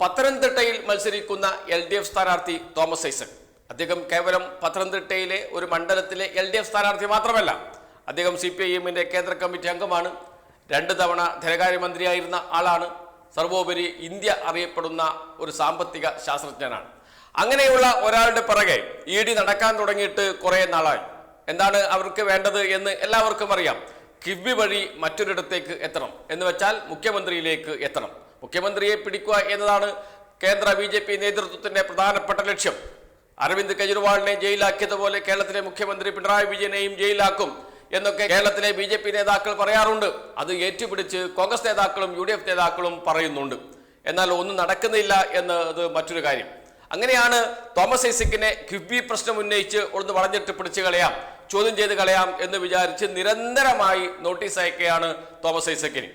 പത്തനംതിട്ടയിൽ മത്സരിക്കുന്ന L D F സ്ഥാനാർത്ഥി തോമസ് ഐസക്. അദ്ദേഹം കേവലം പത്തനംതിട്ടയിലെ ഒരു മണ്ഡലത്തിലെ എൽ ഡി എഫ് സ്ഥാനാർത്ഥി മാത്രമല്ല അദ്ദേഹം സി പി ഐ എമ്മിന്റെ കേന്ദ്ര കമ്മിറ്റി അംഗമാണ്. രണ്ട് തവണ ധനകാര്യമന്ത്രിയായിരുന്ന ആളാണ്. സർവോപരി ഇന്ത്യ അറിയപ്പെടുന്ന ഒരു സാമ്പത്തിക ശാസ്ത്രജ്ഞനാണ്. അങ്ങനെയുള്ള ഒരാളുടെ പിറകെ ഇ ഡി നടക്കാൻ തുടങ്ങിയിട്ട് കുറേ നാളായി. എന്താണ് അവർക്ക് വേണ്ടത് എന്ന് എല്ലാവർക്കും അറിയാം. കിബി വഴി മറ്റൊരിടത്തേക്ക് എത്തണം എന്ന് വെച്ചാൽ മുഖ്യമന്ത്രിയിലേക്ക് എത്തണം. മുഖ്യമന്ത്രിയെ പിടിക്കുക എന്നതാണ് കേന്ദ്ര ബി ജെ പി നേതൃത്വത്തിന്റെ പ്രധാനപ്പെട്ട ലക്ഷ്യം. അരവിന്ദ് കെജ്രിവാളിനെ ജയിലാക്കിയതുപോലെ കേരളത്തിലെ മുഖ്യമന്ത്രി പിണറായി വിജയനെയും ജയിലാക്കും എന്നൊക്കെ കേരളത്തിലെ ബി ജെ പി നേതാക്കൾ പറയാറുണ്ട്. അത് ഏറ്റുപിടിച്ച് കോൺഗ്രസ് നേതാക്കളും യു ഡി എഫ് നേതാക്കളും പറയുന്നുണ്ട്. എന്നാൽ ഒന്നും നടക്കുന്നില്ല എന്നത് മറ്റൊരു കാര്യം. അങ്ങനെയാണ് തോമസ് ഐസക്കിനെ കിഫ്ബി പ്രശ്നം ഉന്നയിച്ച് ഒന്ന് വളഞ്ഞിട്ട് പിടിച്ചു കളയാം ചോദ്യം ചെയ്ത് കളയാം എന്ന് വിചാരിച്ച് നിരന്തരമായി നോട്ടീസ് അയക്കുകയാണ് തോമസ് ഐസക്കിന്.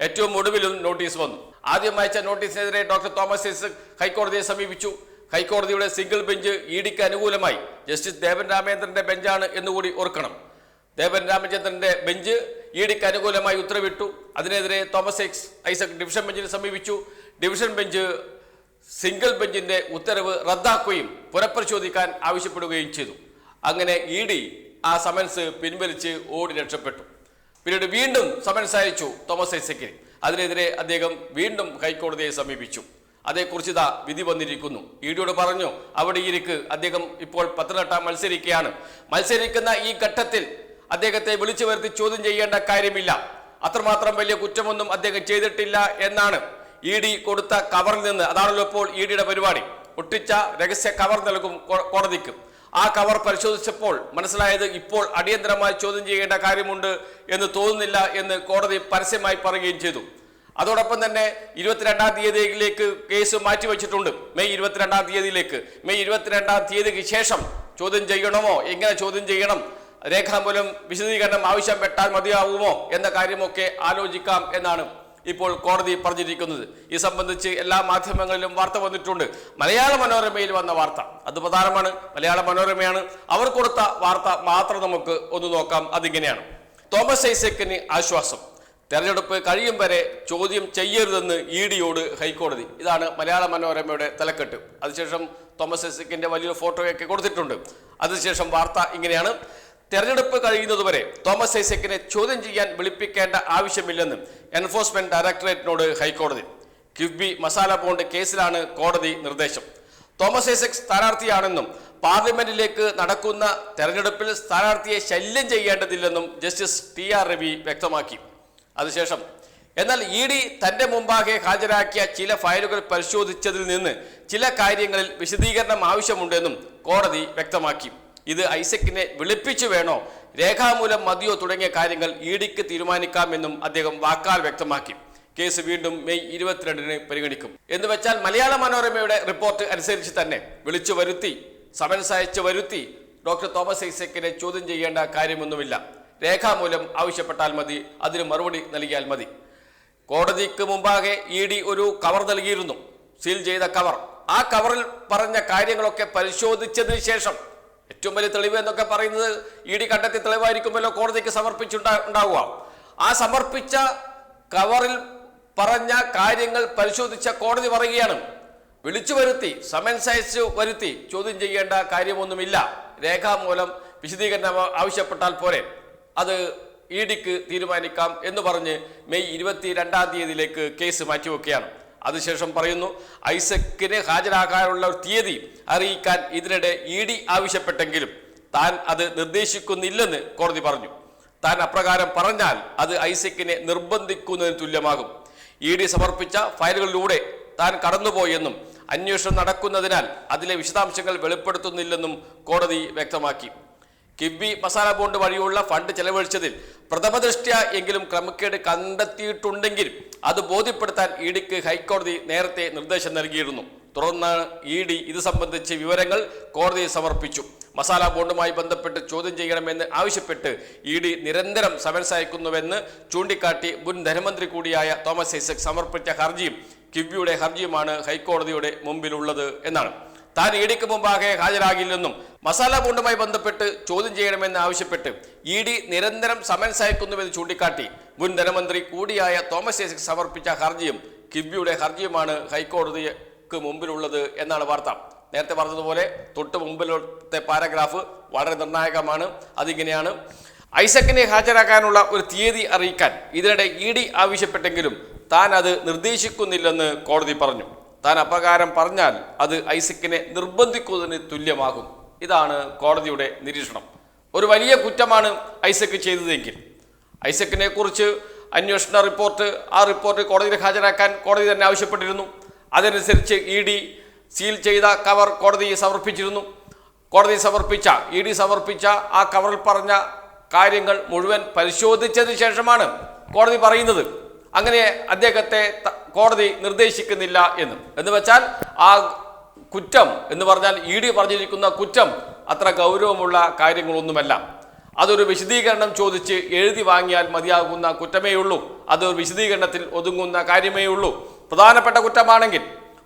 ഏറ്റവും ഒടുവിലും നോട്ടീസ് വന്നു. ആദ്യം അയച്ച നോട്ടീസിനെതിരെ ഡോക്ടർ തോമസ് ഐസക് ഹൈക്കോടതിയെ സമീപിച്ചു. ഹൈക്കോടതിയുടെ സിംഗിൾ ബെഞ്ച് ഇ ഡിക്ക് അനുകൂലമായി. ജസ്റ്റിസ് ദേവൻ രാമേന്ദ്രന്റെ ബെഞ്ചാണ് എന്നുകൂടി ഓർക്കണം. ദേവൻ രാമചന്ദ്രന്റെ ബെഞ്ച് ഇ ഡിക്ക് അനുകൂലമായി ഉത്തരവിട്ടു. അതിനെതിരെ തോമസ് എക്സ് ഐസക് ഡിവിഷൻ ബെഞ്ചിനെ സമീപിച്ചു. ഡിവിഷൻ ബെഞ്ച് സിംഗിൾ ബെഞ്ചിന്റെ ഉത്തരവ് റദ്ദാക്കുകയും പുനഃപരിശോധിക്കാൻ ആവശ്യപ്പെടുകയും ചെയ്തു. അങ്ങനെ ഇ ഡി ആ സമൻസ് പിൻവലിച്ച് ഓടി രക്ഷപ്പെട്ടു. പിന്നീട് വീണ്ടും സമൻസ് അയച്ചു തോമസ് ഐസക്കിന്. അതിനെതിരെ അദ്ദേഹം വീണ്ടും ഹൈക്കോടതിയെ സമീപിച്ചു. അതേക്കുറിച്ച് ഇതാ വിധി വന്നിരിക്കുന്നു. ഇ ഡിയോട് പറഞ്ഞു അവിടെ ഇരിക്ക്. അദ്ദേഹം ഇപ്പോൾ പത്തനംതിട്ട മത്സരിക്കുകയാണ്. മത്സരിക്കുന്ന ഈ ഘട്ടത്തിൽ അദ്ദേഹത്തെ വിളിച്ചു വരുത്തി ചോദ്യം ചെയ്യേണ്ട കാര്യമില്ല. അത്രമാത്രം വലിയ കുറ്റമൊന്നും അദ്ദേഹം ചെയ്തിട്ടില്ല എന്നാണ് ഇ ഡി കൊടുത്ത കവറിൽ നിന്ന്. അതാണല്ലോ ഇപ്പോൾ ഇ ഡിയുടെ പരിപാടി. ഒട്ടിച്ച രഹസ്യ കവർ നൽകും കോടതിക്ക്. ആ കവർ പരിശോധിച്ചപ്പോൾ മനസ്സിലായത് ഇപ്പോൾ അടിയന്തരമായി ചോദ്യം ചെയ്യേണ്ട കാര്യമുണ്ട് എന്ന് തോന്നുന്നില്ല എന്ന് കോടതി പരസ്യമായി പറയുകയും ചെയ്തു. അതോടൊപ്പം തന്നെ ഇരുപത്തിരണ്ടാം തീയതിയിലേക്ക് കേസ് മാറ്റിവെച്ചിട്ടുണ്ട്. മെയ് ഇരുപത്തിരണ്ടാം തീയതിയിലേക്ക്. മെയ് ഇരുപത്തിരണ്ടാം തീയതിക്ക് ശേഷം ചോദ്യം ചെയ്യണമോ? എങ്ങനെ ചോദ്യം ചെയ്യണം? രേഖാമൂലം വിശദീകരണം ആവശ്യം ആവശ്യപ്പെട്ടാൽ മതിയാവുമോ? എന്ന കാര്യമൊക്കെ ആലോചിക്കാം എന്നാണ് ഇപ്പോൾ കോടതി പറഞ്ഞിരിക്കുന്നത്. ഈ സംബന്ധിച്ച് എല്ലാ മാധ്യമങ്ങളിലും വാർത്ത വന്നിട്ടുണ്ട്. മലയാള മനോരമയിൽ വന്ന വാർത്ത. അത് പ്രധാനമാണ്. മലയാള മനോരമയാണ്. അവർ കൊടുത്ത വാർത്ത മാത്രം നമുക്ക് ഒന്ന് നോക്കാം. അതിങ്ങനെയാണ്. തോമസ് ഐസക്കിന് ആശ്വാസം. തെരഞ്ഞെടുപ്പ് കഴിയും വരെ ചോദ്യം ചെയ്യരുതെന്ന് ഇ ഡിയോട് ഹൈക്കോടതി. ഇതാണ് മലയാള മനോരമയുടെ തലക്കെട്ട്. അതിനുശേഷം തോമസ് ഐസക്കിന്റെ വലിയൊരു ഫോട്ടോയൊക്കെ കൊടുത്തിട്ടുണ്ട്. അതിനുശേഷം വാർത്ത ഇങ്ങനെയാണ്. തെരഞ്ഞെടുപ്പ് കഴിയുന്നതുവരെ തോമസ് ഐസക്കിനെ ചോദ്യം ചെയ്യാൻ വിളിപ്പിക്കേണ്ട ആവശ്യമില്ലെന്ന് എൻഫോഴ്സ്മെന്റ് ഡയറക്ടറേറ്റിനോട് ഹൈക്കോടതി. കിഫ്ബി മസാല ബോണ്ട് കേസിലാണ് കോടതി നിർദ്ദേശം. തോമസ് ഐസക് സ്ഥാനാർത്ഥിയാണെന്നും പാർലമെന്റിലേക്ക് നടക്കുന്ന തെരഞ്ഞെടുപ്പിൽ സ്ഥാനാർത്ഥിയെ ശല്യം ചെയ്യേണ്ടതില്ലെന്നും ജസ്റ്റിസ് ടി ആർ രവി വ്യക്തമാക്കി. അതിനുശേഷം എന്നാൽ ഇ ഡി തന്റെ മുമ്പാകെ ഹാജരാക്കിയ ചില ഫയലുകൾ പരിശോധിച്ചതിൽ നിന്ന് ചില കാര്യങ്ങളിൽ വിശദീകരണം ആവശ്യമുണ്ടെന്നും കോടതി വ്യക്തമാക്കി. ഇത് ഐസക്കിനെ വിളിപ്പിച്ചു വേണോ? രേഖാമൂലം മതിയോ തുടങ്ങിയ കാര്യങ്ങൾ ഇ ഡിക്ക് തീരുമാനിക്കാമെന്നും അദ്ദേഹം വാക്കാൽ വ്യക്തമാക്കി. കേസ് വീണ്ടും മെയ് ഇരുപത്തിരണ്ടിന് പരിഗണിക്കും. എന്ന് വെച്ചാൽ മലയാള മനോരമയുടെ റിപ്പോർട്ട് അനുസരിച്ച് തന്നെ വിളിച്ചു വരുത്തി സമൻസ് അയച്ചു വരുത്തി ഡോക്ടർ തോമസ് ഐസക്കിനെ ചോദ്യം ചെയ്യേണ്ട കാര്യമൊന്നുമില്ല. രേഖാമൂലം ആവശ്യപ്പെട്ടാൽ മതി അതിന് മറുപടി നൽകിയാൽ മതി. കോടതിക്ക് മുമ്പാകെ ഇ ഡി ഒരു കവർ നൽകിയിരുന്നു സീൽ ചെയ്ത കവർ. ആ കവറിൽ പറഞ്ഞ കാര്യങ്ങളൊക്കെ പരിശോധിച്ചതിന് ശേഷം ഏറ്റവും വലിയ തെളിവ് എന്നൊക്കെ പറയുന്നത് ഇ ഡി കണ്ടെത്തി തെളിവായിരിക്കുമല്ലോ കോടതിക്ക് സമർപ്പിച്ചുണ്ടാ ഉണ്ടാവുക. ആ സമർപ്പിച്ച കവറിൽ പറഞ്ഞ കാര്യങ്ങൾ പരിശോധിച്ച കോടതി പറയുകയാണ്. വിളിച്ചു വരുത്തി സമൻസ് അയച്ചു വരുത്തി ചോദ്യം ചെയ്യേണ്ട കാര്യമൊന്നുമില്ല. രേഖാമൂലം വിശദീകരണം ആവശ്യപ്പെട്ടാൽ പോരെ. അത് ഇ ഡിക്ക് തീരുമാനിക്കാം എന്ന് പറഞ്ഞ് മെയ് ഇരുപത്തി രണ്ടാം തീയതിയിലേക്ക് കേസ് മാറ്റിവെക്കുകയാണ്. അതിനുശേഷം പറയുന്നു ഐസക്കിനെ ഹാജരാക്കാനുള്ള ഒരു തീയതി അറിയിക്കാൻ ഇതിനിടെ ഇ ഡി ആവശ്യപ്പെട്ടെങ്കിലും താൻ അത് നിർദ്ദേശിക്കുന്നില്ലെന്ന് കോടതി പറഞ്ഞു. താൻ അപ്രകാരം പറഞ്ഞാൽ അത് ഐസക്കിനെ നിർബന്ധിക്കുന്നതിന് തുല്യമാകും. ഇ ഡി സമർപ്പിച്ച ഫയലുകളിലൂടെ താൻ കടന്നുപോയെന്നും അന്വേഷണം നടക്കുന്നതിനാൽ അതിലെ വിശദാംശങ്ങൾ വെളിപ്പെടുത്തുന്നില്ലെന്നും കോടതി വ്യക്തമാക്കി. കിബി മസാല ബോണ്ട് വഴിയുള്ള ഫണ്ട് ചെലവഴിച്ചതിൽ പ്രഥമദൃഷ്ട്യ എങ്കിലും ക്രമക്കേട് കണ്ടെത്തിയിട്ടുണ്ടെങ്കിൽ അത് ബോധ്യപ്പെടുത്താൻ ഇ ഡിക്ക് ഹൈക്കോടതി നേരത്തെ നിർദ്ദേശം നൽകിയിരുന്നു. തുടർന്ന് ഇ ഡി ഇത് സംബന്ധിച്ച് വിവരങ്ങൾ കോടതിയിൽ സമർപ്പിച്ചു. മസാല ബോണ്ടുമായി ബന്ധപ്പെട്ട് ചോദ്യം ചെയ്യണമെന്ന് ആവശ്യപ്പെട്ട് ഇ ഡി നിരന്തരം സമൻസ് അയക്കുന്നുവെന്ന് ചൂണ്ടിക്കാട്ടി മുൻ ധനമന്ത്രി കൂടിയായ തോമസ് ഐസക് സമർപ്പിച്ച ഹർജിയും കിബിയുടെ ഹർജിയുമാണ് ഹൈക്കോടതിയുടെ മുമ്പിലുള്ളത് എന്നാണ്. താൻ ഇ ഡിക്ക് മുമ്പാകെ ഹാജരാകില്ലെന്നും മസാല ബോണ്ടുമായി ബന്ധപ്പെട്ട് ചോദ്യം ചെയ്യണമെന്ന് ആവശ്യപ്പെട്ട് ഇ ഡി നിരന്തരം സമൻസ് അയക്കുന്നുവെന്ന് ചൂണ്ടിക്കാട്ടി മുൻ ധനമന്ത്രി കൂടിയായ തോമസ് ഐസക് സമർപ്പിച്ച ഹർജിയും കിബിയുടെ ഹർജിയുമാണ് ഹൈക്കോടതിക്ക് മുമ്പിലുള്ളത് എന്നാണ് വാർത്ത. നേരത്തെ പറഞ്ഞതുപോലെ തൊട്ട് മുമ്പിലത്തെ പാരഗ്രാഫ് വളരെ നിർണായകമാണ്. അതിങ്ങനെയാണ്. ഐസക്കിനെ ഹാജരാക്കാനുള്ള ഒരു തീയതി അറിയിക്കാൻ ഇതിനിടെ ഇ ഡി ആവശ്യപ്പെട്ടെങ്കിലും താൻ അത് നിർദ്ദേശിക്കുന്നില്ലെന്ന് കോടതി പറഞ്ഞു. താൻ അപ്രകാരം പറഞ്ഞാൽ അത് ഐസക്കിനെ നിർബന്ധിക്കുന്നതിന് തുല്യമാകും. ഇതാണ് കോടതിയുടെ നിരീക്ഷണം. ഒരു വലിയ കുറ്റമാണ് ഐസക്ക് ചെയ്തതെങ്കിൽ. ഐസക്കിനെ കുറിച്ച് അന്വേഷണ റിപ്പോർട്ട് ആ റിപ്പോർട്ട് കോടതിയിൽ ഹാജരാക്കാൻ കോടതി തന്നെ ആവശ്യപ്പെട്ടിരുന്നു. അതനുസരിച്ച് ഇ ഡി സീൽ ചെയ്ത കവർ കോടതി സമർപ്പിച്ചിരുന്നു. കോടതി സമർപ്പിച്ച ഇ ഡി സമർപ്പിച്ച ആ കവറിൽ പറഞ്ഞ കാര്യങ്ങൾ മുഴുവൻ പരിശോധിച്ചതിന് ശേഷമാണ് കോടതി പറയുന്നത്. അങ്ങനെ അദ്ദേഹത്തെ കോടതി നിർദ്ദേശിക്കുന്നില്ല എന്ന്. എന്ന് വെച്ചാൽ ആ കുറ്റം എന്ന് പറഞ്ഞാൽ ഇ ഡി പറഞ്ഞിരിക്കുന്ന കുറ്റം അത്ര ഗൗരവമുള്ള കാര്യങ്ങളൊന്നുമല്ല. അതൊരു വിശദീകരണം ചോദിച്ച് എഴുതി വാങ്ങിയാൽ മതിയാകുന്ന കുറ്റമേ ഉള്ളൂ. അതൊരു വിശദീകരണത്തിൽ ഒതുങ്ങുന്ന കാര്യമേ ഉള്ളൂ. പ്രധാനപ്പെട്ട കുറ്റമാണെങ്കിൽ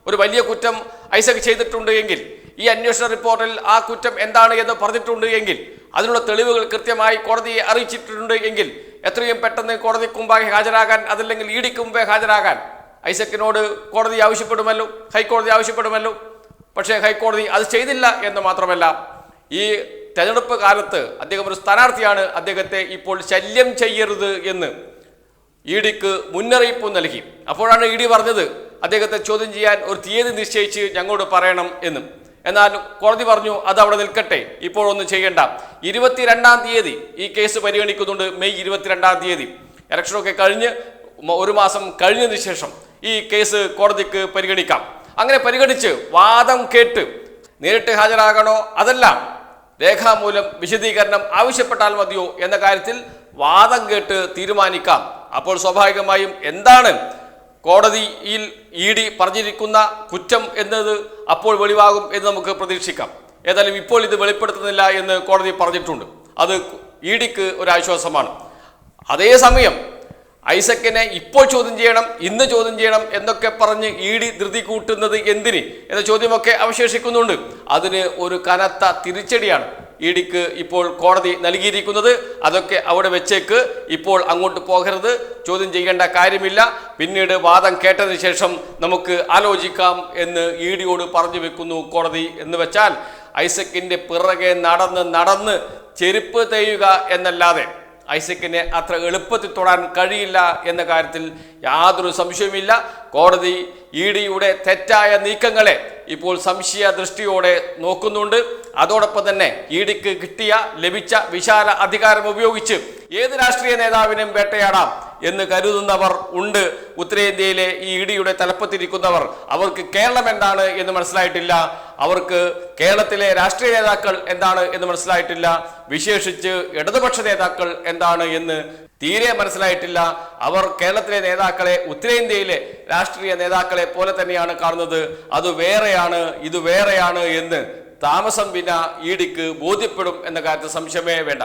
ഒരു വലിയ കുറ്റം ഐസക് ചെയ്തിട്ടുണ്ട് എങ്കിൽ ഈ അന്വേഷണ റിപ്പോർട്ടിൽ ആ കുറ്റം എന്താണ് എന്ന് പറഞ്ഞിട്ടുണ്ട് എങ്കിൽ അതിനുള്ള തെളിവുകൾ കൃത്യമായി കോടതിയെ അറിയിച്ചിട്ടുണ്ട് എങ്കിൽ എത്രയും പെട്ടെന്ന് കോടതിക്ക് മുമ്പാകെ ഹാജരാകാൻ അതല്ലെങ്കിൽ ഇ ഡിക്ക് മുമ്പേ ഹാജരാകാൻ ഐസക്കിനോട് കോടതി ആവശ്യപ്പെടുമല്ലോ? ഹൈക്കോടതി ആവശ്യപ്പെടുമല്ലോ? പക്ഷേ ഹൈക്കോടതി അത് ചെയ്തില്ല എന്ന് മാത്രമല്ല ഈ തെരഞ്ഞെടുപ്പ് കാലത്ത് അദ്ദേഹം ഒരു സ്ഥാനാർത്ഥിയാണ് അദ്ദേഹത്തെ ഇപ്പോൾ ശല്യം ചെയ്യരുത് എന്ന് ഇ ഡിക്ക് മുന്നറിയിപ്പ് നൽകി. അപ്പോഴാണ് ഇ ഡി പറഞ്ഞത് അദ്ദേഹത്തെ ചോദ്യം ചെയ്യാൻ ഒരു തീയതി നിശ്ചയിച്ച് ഞങ്ങളോട് പറയണം എന്നും. എന്നാൽ കോടതി പറഞ്ഞു അത് അവിടെ നിൽക്കട്ടെ ഇപ്പോഴൊന്നും ചെയ്യേണ്ട. ഇരുപത്തിരണ്ടാം തീയതി ഈ കേസ് പരിഗണിക്കുന്നുണ്ട് മെയ് ഇരുപത്തിരണ്ടാം തീയതി. ഇലക്ഷനൊക്കെ കഴിഞ്ഞ് ഒരു മാസം കഴിഞ്ഞതിന് ശേഷം ഈ കേസ് കോടതിക്ക് പരിഗണിക്കാം. അങ്ങനെ പരിഗണിച്ച് വാദം കേട്ട് നേരിട്ട് ഹാജരാകണോ അതല്ല രേഖാമൂലം വിശദീകരണം ആവശ്യപ്പെട്ടാൽ മതിയോ എന്ന കാര്യത്തിൽ വാദം കേട്ട് തീരുമാനിക്കാം. അപ്പോൾ സ്വാഭാവികമായും എന്താണ് കോടതിയിൽ ഇ ഡി പറഞ്ഞിരിക്കുന്ന കുറ്റം എന്നത് അപ്പോൾ വെളിവാകും എന്ന് നമുക്ക് പ്രതീക്ഷിക്കാം. ഏതായാലും ഇപ്പോൾ ഇത് വെളിപ്പെടുത്തുന്നില്ല എന്ന് കോടതി പറഞ്ഞിട്ടുണ്ട്. അത് ഇ ഡിക്ക് ഒരു ആശ്വാസമാണ് അതേസമയം ഐസക്കിനെ ഇപ്പോൾ ചോദ്യം ചെയ്യണം ഇന്ന് ചോദ്യം ചെയ്യണം എന്നൊക്കെ പറഞ്ഞ് ഇ ഡി ധൃതി കൂട്ടുന്നത് എന്തിന് എന്ന ചോദ്യമൊക്കെ അവശേഷിക്കുന്നുണ്ട്. അതിന് ഒരു കനത്ത തിരിച്ചടിയാണ് ഇ ഡിക്ക് ഇപ്പോൾ കോടതി നൽകിയിരിക്കുന്നത്. അതൊക്കെ അവിടെ വെച്ചേക്ക്. ഇപ്പോൾ അങ്ങോട്ട് പോകരുത്. ചോദ്യം ചെയ്യേണ്ട കാര്യമില്ല. പിന്നീട് വാദം കേട്ടതിന് ശേഷം നമുക്ക് ആലോചിക്കാം എന്ന് ഇ ഡിയോട് പറഞ്ഞു വെക്കുന്നു കോടതി എന്ന് വെച്ചാൽ ഐസക്കിന്റെ പിറകെ നടന്ന് നടന്ന് ചെരുപ്പ് തേയുക എന്നല്ലാതെ ഐസക്കിനെ അത്ര എളുപ്പത്തിൽ തൊടാൻ കഴിയില്ല എന്ന കാര്യത്തിൽ യാതൊരു സംശയവുമില്ല. കോടതി ഇ ഡിയുടെ തെറ്റായ നീക്കങ്ങളെ ഇപ്പോൾ സംശയ ദൃഷ്ടിയോടെ നോക്കുന്നുണ്ട്. അതോടൊപ്പം തന്നെ ഇ ഡിക്ക് കിട്ടിയ ലഭിച്ച വിശാല അധികാരം ഉപയോഗിച്ച് ഏത് രാഷ്ട്രീയ നേതാവിനും വേട്ടയാടാം എന്ന് കരുതുന്നവർ ഉണ്ട്. ഉത്തരേന്ത്യയിലെ ഈ ഇടിയുടെ തലപ്പത്തിരിക്കുന്നവർ. അവർക്ക് കേരളം എന്താണ് എന്ന് മനസ്സിലായിട്ടില്ല. അവർക്ക് കേരളത്തിലെ രാഷ്ട്രീയ നേതാക്കൾ എന്താണ് എന്ന് മനസ്സിലായിട്ടില്ല. വിശേഷിച്ച് ഇടതുപക്ഷ നേതാക്കൾ എന്താണ് എന്ന് തീരെ മനസ്സിലായിട്ടില്ല. അവർ കേരളത്തിലെ നേതാക്കളെ ഉത്തരേന്ത്യയിലെ രാഷ്ട്രീയ നേതാക്കളെ പോലെ തന്നെയാണ് കാണുന്നത്. അത് വേറെയാണ് ഇത് വേറെയാണ് എന്ന് താമസം വിന ഇടിക്ക് ബോധ്യപ്പെടും എന്ന കാര്യത്തിൽ സംശയമേ വേണ്ട.